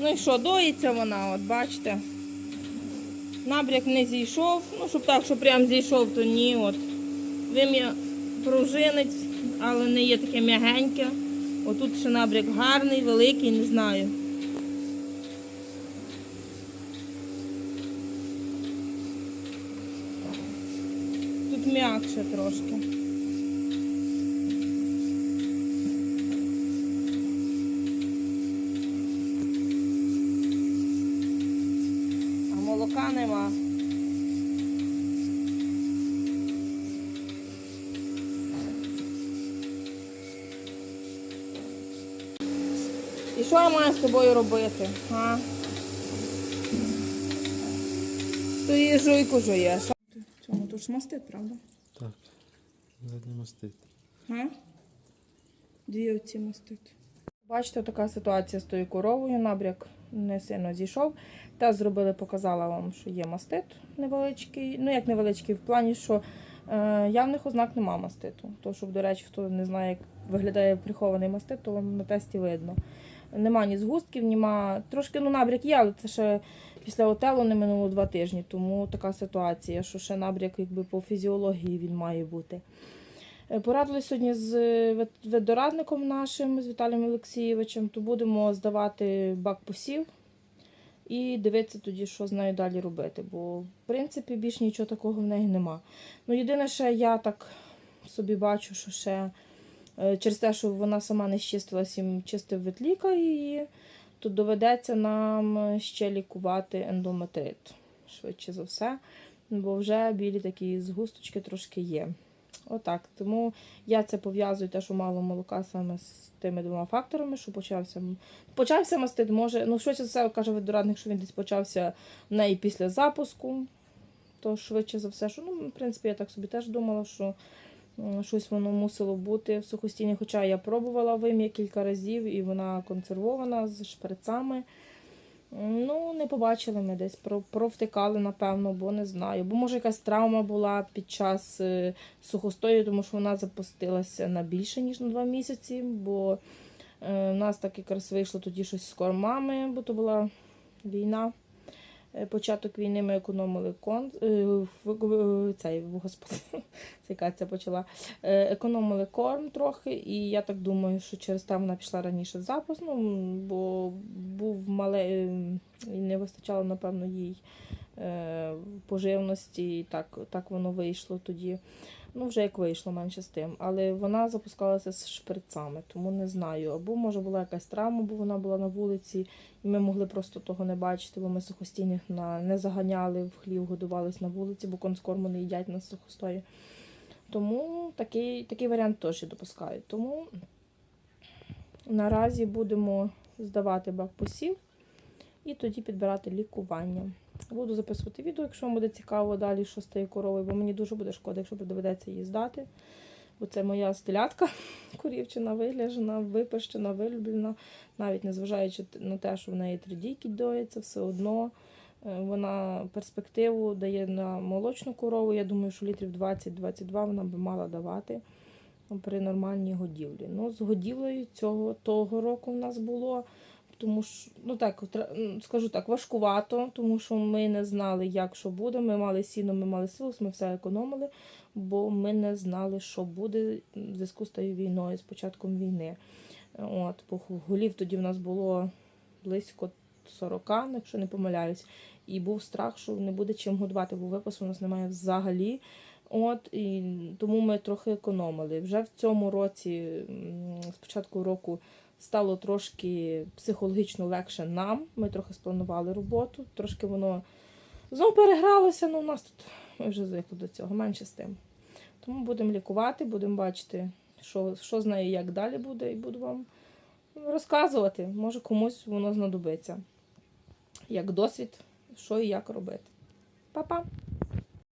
Ну і що, доїться вона, от бачите. Набряк не зійшов. Ну, щоб так, щоб прям зійшов, то ні. От. Вим'я пружинець, але не є таке м'ягеньке. Отут ще набряк гарний, великий, не знаю. Тут м'якше трошки. А молока нема. І що я маю з тобою робити? А? Стоїш жуйку жуєш. Цьому тут ж мастит, правда? Так, задній мастит. Дві оці мастити. Бачите, така ситуація з тою коровою. Набряк не сильно зійшов. Та зробили, показала вам, що є мастит невеличкий. Ну, як невеличкий, в плані, що е, явних ознак нема маститу. То, щоб, до речі, хто не знає, як виглядає прихований мастит, то вам на тесті видно. Нема ні згустків, нема. Трошки ну, набряк є, але це ще після отелу не минуло два тижні. Тому така ситуація, що ще набряк якби по фізіології він має бути. Е, Порадили сьогодні з ведорадником нашим, з Віталієм Олексійовичем, то будемо здавати бак посів і дивитися тоді, що з нею далі робити. Бо, в принципі, більш нічого такого в неї нема. Ну, єдине, що я так собі бачу, що ще е, через те, що вона сама не щистилась, їм чистив ветліка її, то доведеться нам ще лікувати ендометрит, швидше за все. Бо вже білі такі згусточки трошки є. Отак. Тому я це пов'язую те, що мало молока саме з тими двома факторами, що почався. Почався мастит, може, ну за все, каже ведорадник, що він десь почався в неї після запуску. То швидше за все, що ну, в принципі, я так собі теж думала, що щось воно мусило бути в сухостійні. Хоча я пробувала вим'я кілька разів, і вона консервована з шприцами. Ну, не побачили ми десь, про- провтикали, напевно, бо не знаю. Бо може якась травма була під час е, сухостою, тому що вона запустилася на більше, ніж на два місяці, бо е, в нас так якраз вийшло тоді щось з кормами, бо то була війна. Е, Початок війни ми економили кон... е, в- цей, господи, це яка це почала. Е, Економили корм трохи, і я так думаю, що через те вона пішла раніше в запуск, ну, бо був мале е, і не вистачало, напевно, їй е, поживності, і так, так воно вийшло тоді. Ну, вже як вийшло, менше з тим. Але вона запускалася з шприцами, тому не знаю. Або може була якась травма, бо вона була на вулиці, і ми могли просто того не бачити, бо ми сухостійних не заганяли в хлів, годувались на вулиці, бо конскорму не їдять на сухостої. Тому такий, такий варіант теж я допускаю. Тому наразі будемо здавати бак посів і тоді підбирати лікування. Буду записувати відео, якщо вам буде цікаво далі, що з тією коровою, бо мені дуже буде шкода, якщо доведеться її здати. Бо це моя стелятка корівчина, вигляжена, випищена, вилюблена, навіть незважаючи на те, що в неї три дійки доїться, все одно е, вона перспективу дає на молочну корову. Я думаю, що літрів 20-22 вона би мала давати при нормальній годівлі. Ну, з годівлею цього того року в нас було. Тому що, ну так, скажу так, важкувато, тому що ми не знали, як що буде. Ми мали сіно, ми мали силус, ми все економили, бо ми не знали, що буде в зв'язку з тією війною, з початком війни. От, бо голів тоді в нас було близько 40, якщо не помиляюсь. І був страх, що не буде чим годувати, бо випасу у нас немає взагалі. От, і тому ми трохи економили. Вже в цьому році, з початку року, стало трошки психологічно легше нам. Ми трохи спланували роботу, трошки воно знову перегралося, але у нас тут ми вже звикли до цього, менше з тим. Тому будемо лікувати, будемо бачити, що, що з нею як далі буде, і буду вам розказувати. Може комусь воно знадобиться. Як досвід, що і як робити. Па-па!